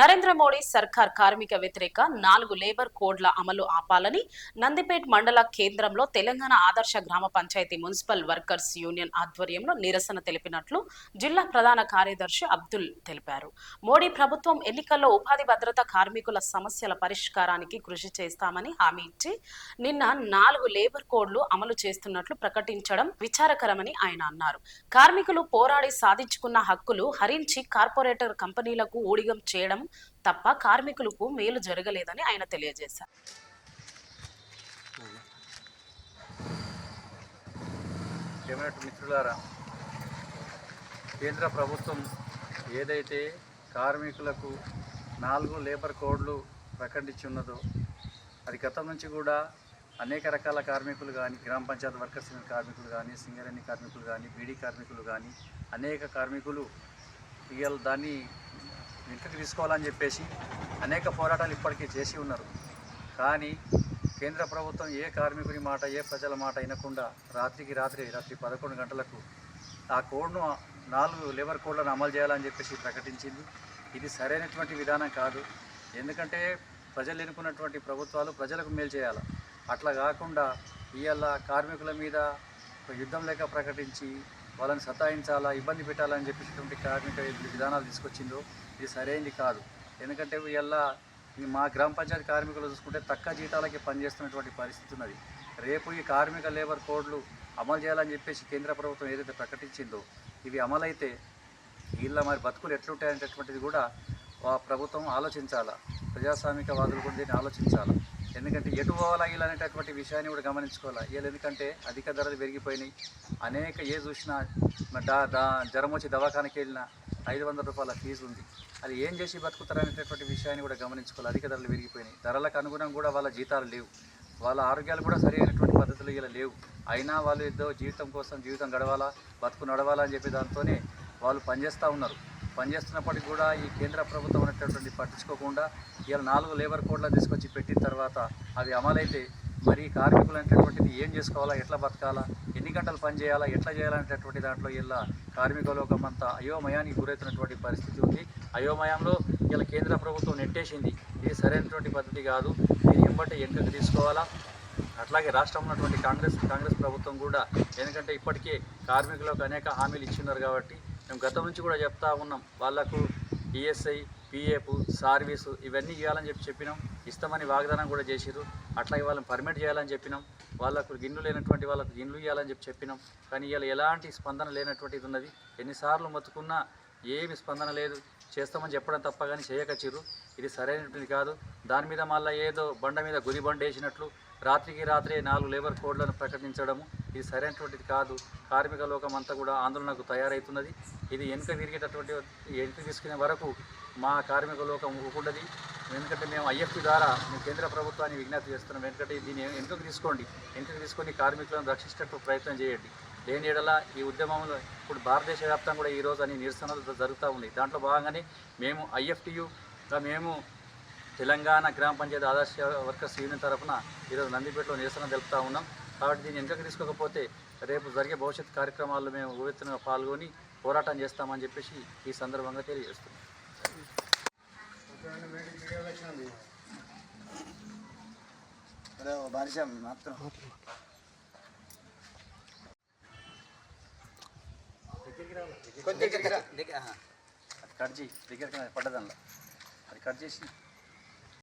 నరేంద్ర మోడీ సర్కార్ కార్మిక వ్యతిరేక నాలుగు లేబర్ కోడ్ల అమలు ఆపాలని నందిపేట్ మండల కేంద్రంలో తెలంగాణ ఆదర్శ గ్రామ పంచాయతీ మున్సిపల్ వర్కర్స్ యూనియన్ ఆధ్వర్యంలో నిరసన తెలిపినట్లు జిల్లా ప్రధాన కార్యదర్శి అబ్దుల్ తెలిపారు. మోడీ ప్రభుత్వం ఎన్నికల్లో ఉపాధి భద్రత కార్మికుల సమస్యల పరిష్కారానికి కృషి చేస్తామని హామీ ఇచ్చి నిన్న నాలుగు లేబర్ కోడ్లు అమలు చేస్తున్నట్లు ప్రకటించడం విచారకరమని ఆయన అన్నారు. కార్మికులు పోరాడి సాధించుకున్న హక్కులు హరించి కార్పొరేటర్ కంపెనీలకు ఊడిగం చేయడం తప్ప కార్మికులకు మేలు జరగలేదని ఆయన తెలియజేశారు. మిత్రులారా కేంద్ర ప్రభుత్వం ఏదైతే కార్మికులకు నాలుగు లేబర్ కోడ్లు ప్రకటించి ఉన్నదో అది గతం నుంచి కూడా అనేక రకాల కార్మికులు కానీ గ్రామ పంచాయతీ వర్కర్స్ కార్మికులు కానీ సింగరేణి కార్మికులు కానీ బీడీ కార్మికులు కానీ అనేక కార్మికులు ఇవాళ దాన్ని ఇంటికి తీసుకోవాలని చెప్పేసి అనేక పోరాటాలు ఇప్పటికీ చేసి ఉన్నారు. కానీ కేంద్ర ప్రభుత్వం ఏ కార్మికుని మాట ఏ ప్రజల మాట వినకుండా రాత్రికి రాత్రి రాత్రి పదకొండు గంటలకు ఆ కోడ్ను నాలుగు లేబర్ కోడ్లను అమలు చేయాలని చెప్పేసి ప్రకటించింది. ఇది సరైనటువంటి విధానం కాదు. ఎందుకంటే ప్రజలు ఎన్నుకున్నటువంటి ప్రభుత్వాలు ప్రజలకు మేలు చేయాలి. అట్లా కాకుండా ఇవాళ కార్మికుల మీద యుద్ధం లేక ప్రకటించి వాళ్ళని సతాయించాలా ఇబ్బంది పెట్టాలని చెప్పేటువంటి కార్మిక విధానాలు తీసుకొచ్చిందో ఇది సరైనది కాదు. ఎందుకంటే వీళ్ళ మా గ్రామ పంచాయతీ కార్మికులు చూసుకుంటే తక్కువ జీతాలకి పనిచేస్తున్నటువంటి పరిస్థితి ఉన్నది. రేపు ఈ కార్మిక లేబర్ కోడ్లు అమలు చేయాలని చెప్పేసి కేంద్ర ప్రభుత్వం ఏదైతే ప్రకటించిందో ఇవి అమలైతే వీళ్ళ మరి బతుకులు ఎట్లుంటాయనేటటువంటిది కూడా ప్రభుత్వం ఆలోచించాలా. ప్రజాస్వామిక వాదులు కూడా దీన్ని ఆలోచించాలా. ఎందుకంటే ఎటు పోవాలా వీళ్ళు అనేటటువంటి విషయాన్ని కూడా గమనించుకోవాలి. వీళ్ళు ఎందుకంటే అధిక ధరలు పెరిగిపోయినాయి. అనేక ఏ చూసినా దా దా జ్వరం వచ్చి దవాఖానకి వెళ్ళినా ఐదు వందల రూపాయల ఫీజు ఉంది. అది ఏం చేసి బతుకుతారనేటటువంటి విషయాన్ని కూడా గమనించుకోవాలి. అధిక ధరలు పెరిగిపోయినాయి. ధరలకు అనుగుణంగా కూడా వాళ్ళ జీతాలు లేవు. వాళ్ళ ఆరోగ్యాలు కూడా సరైనటువంటి పద్ధతులు ఇలా లేవు. అయినా వాళ్ళు ఏదో జీవితం కోసం జీవితం గడవాలా బతుకు నడవాలా అని చెప్పి దాంతోనే వాళ్ళు పనిచేస్తూ ఉన్నారు. పనిచేస్తున్నప్పటికీ కూడా ఈ కేంద్ర ప్రభుత్వం అనేటటువంటి పట్టించుకోకుండా ఇవాళ నాలుగు లేబర్ కోడ్లు తీసుకొచ్చి పెట్టిన తర్వాత అవి అమలైతే మరి కార్మికులు అనేటటువంటిది ఏం చేసుకోవాలా ఎట్లా బతకాలా ఎన్ని గంటలు పని చేయాలా ఎట్లా చేయాలనేటటువంటి దాంట్లో ఇలా కార్మిక లోకం అంతా అయోమయానికి గురవుతున్నటువంటి పరిస్థితి ఉంది. అయోమయంలో ఇలా కేంద్ర ప్రభుత్వం నెట్టేసింది. ఇది సరైనటువంటి పద్ధతి కాదు. దీన్ని ఎంబటి వెనుకకు తీసుకోవాలా? అట్లాగే రాష్ట్రంలో ఉన్నటువంటి కాంగ్రెస్ కాంగ్రెస్ ప్రభుత్వం కూడా ఎందుకంటే ఇప్పటికే కార్మికులకు అనేక హామీలు ఇచ్చిన్నారు కాబట్టి మేము గతం నుంచి కూడా చెప్తా ఉన్నాం. వాళ్ళకు ఈఎస్ఐ పిఎఫ్ సర్వీసు ఇవన్నీ ఇవ్వాలని చెప్పి చెప్పినాం. ఇస్తామని వాగ్దానం కూడా చేసిరు అట్లాగే వాళ్ళని పర్మిట్ చేయాలని చెప్పినాం. వాళ్ళకు గిన్లు లేనటువంటి వాళ్ళకు గిన్లు ఇవ్వాలని చెప్పి చెప్పినాం. కానీ ఇలా ఎలాంటి స్పందన లేనటువంటిది ఉన్నది. ఎన్నిసార్లు మొత్తుకున్నా ఏమి స్పందన లేదు. చేస్తామని చెప్పడం తప్ప కానీ చేయకచ్చిర్రు. ఇది సరైనటువంటిది కాదు. దాని మీద మళ్ళీ ఏదో బండ మీద గురి బండ వేసినట్లు రాత్రికి రాత్రే నాలుగు లేబర్ కోడ్లను ప్రకటించడము ఇది సరైనటువంటిది కాదు. కార్మిక లోకం అంతా కూడా ఆందోళనకు తయారవుతున్నది ఇది వెనుక తిరిగేటటువంటి వెనుక తీసుకునే వరకు మా కార్మిక లోకం ఊరుకుంటుంది ఎందుకంటే మేము ఐఎఫ్టీ ద్వారా మేము కేంద్ర ప్రభుత్వాన్ని విజ్ఞప్తి చేస్తున్నాం. ఎందుకంటే దీన్ని వెనుకకు తీసుకోండి. వెనుకకు తీసుకొని కార్మికులను రక్షించేటట్టు ప్రయత్నం చేయండి. లేని ఎడల ఈ ఉద్యమంలో ఇప్పుడు భారతదేశ వ్యాప్తంగా కూడా ఈరోజు అని నిరసనలు జరుగుతూ ఉన్నాయి. దాంట్లో భాగంగానే మేము ఐఎఫ్టీయుగా మేము తెలంగాణ గ్రామ పంచాయతీ ఆదర్శ వర్కర్స్ యూనియన్ తరఫున ఈరోజు నందిపేటలో నిరసన తెలుపుతా ఉన్నాం. కాబట్టి దీన్ని వెనుకకు తీసుకోకపోతే రేపు జరిగే భవిష్యత్ కార్యక్రమాల్లో మేము ఉవ్వెత్తున పాల్గొని పోరాటం చేస్తామని చెప్పేసి ఈ సందర్భంగా తెలియజేస్తున్నాం. మాత్రం. అది కట్ చేయి దగ్గర పడ్డదల్లా అది కట్ చేసి